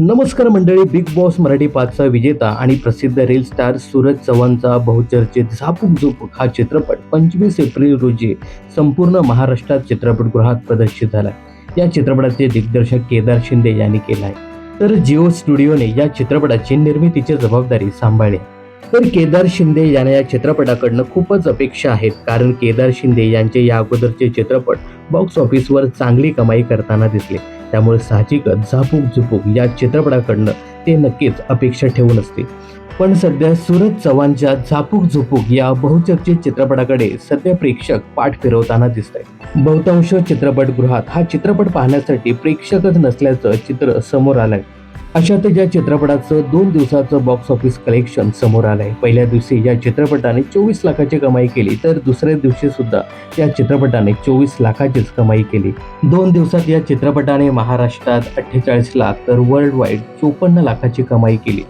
नमस्कार मंडळी big boss Marathi पाचचा विजेता आणि प्रसिद्ध रील स्टार सूरज चव्हाणचा बहुचर्चित झापूक झुपूक हा चित्रपट पंचवीस एप्रिल रोजी संपूर्ण महाराष्ट्रात चित्रपटगृहात प्रदर्शित झाला या चित्रपटाचे दिग्दर्शक केदार शिंदे यांनी केलं आहे तर जिओ स्टुडिओने या चित्रपटाची निर्मितीची जबाबदारी सांभाळली. तर केदार शिंदे यांना या चित्रपटाकडनं खूपच अपेक्षा आहेत कारण केदार शिंदे यांचे या अगोदरचे चित्रपट बॉक्स ऑफिसवर चांगली कमाई करताना दिसले. त्यामुळे साहजिकच झापूक झुपूक या चित्रपटाकडनं ते नक्कीच अपेक्षा ठेवून असते. पण सध्या सूरज चव्हाणच्या झापूक झुपूक या बहुचर्चित चित्रपटाकडे सध्या प्रेक्षक पाठ फिरवताना दिसत आहेत बहुतांश चित्रपटगृहात हा चित्रपट पाहण्यासाठी प्रेक्षकच नसल्याचं चित्र समोर आलंय. अशात या चित्रपटाचं दोन दिवसाचं बॉक्स ऑफिस कलेक्शन समोर आलंय. पहिल्या दिवशी या चित्रपटाने चोवीस लाखाची कमाई केली तर दुसऱ्या दिवशी सुद्धा या चित्रपटाने चोवीस लाखाचीच कमाई केली. दोन दिवसात या चित्रपटाने महाराष्ट्रात अठ्ठेचाळीस लाख तर वर्ल्ड वाईड चोपन्न लाखाची कमाई केली.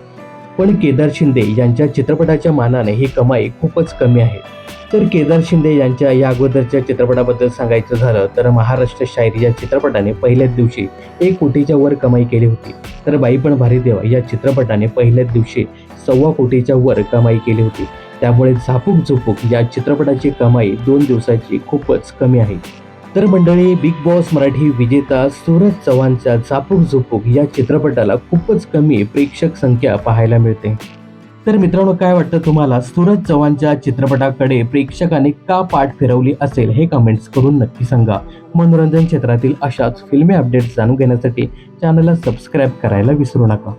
पण केदार शिंदे यांच्या चित्रपटाच्या मानाने ही कमाई खूपच कमी आहे. तर केदार शिंदे यांच्या या अगोदरच्या चित्रपटाबद्दल सांगायचं झालं तर महाराष्ट्र शायरी या चित्रपटाने पहिल्याच दिवशी एक कोटीच्या वर कमाई केली होती. तर बाई पण भारी देवा या चित्रपटाने पहिल्याच दिवशी सव्वा कोटीच्या वर कमाई केली होती. त्यामुळे झापूक झुपूक या चित्रपटाची कमाई दोन दिवसाची खूपच कमी आहे. तर मंडळी बिग बॉस मराठी विजेता सूरज चव्हाणच्या झापूक झुपूक या चित्रपटाला खूपच कमी प्रेक्षक संख्या पाहायला मिळते. तर मित्रांनो काय वाटतं तुम्हाला? सूरज चव्हाणच्या चित्रपटाकडे प्रेक्षकांनी का पाठ फिरवली असेल हे कमेंट्स करून नक्की सांगा. मनोरंजन क्षेत्रातील अशाच फिल्मी अपडेट्स जाणून घेण्यासाठी चॅनलला सबस्क्राईब करायला विसरू नका.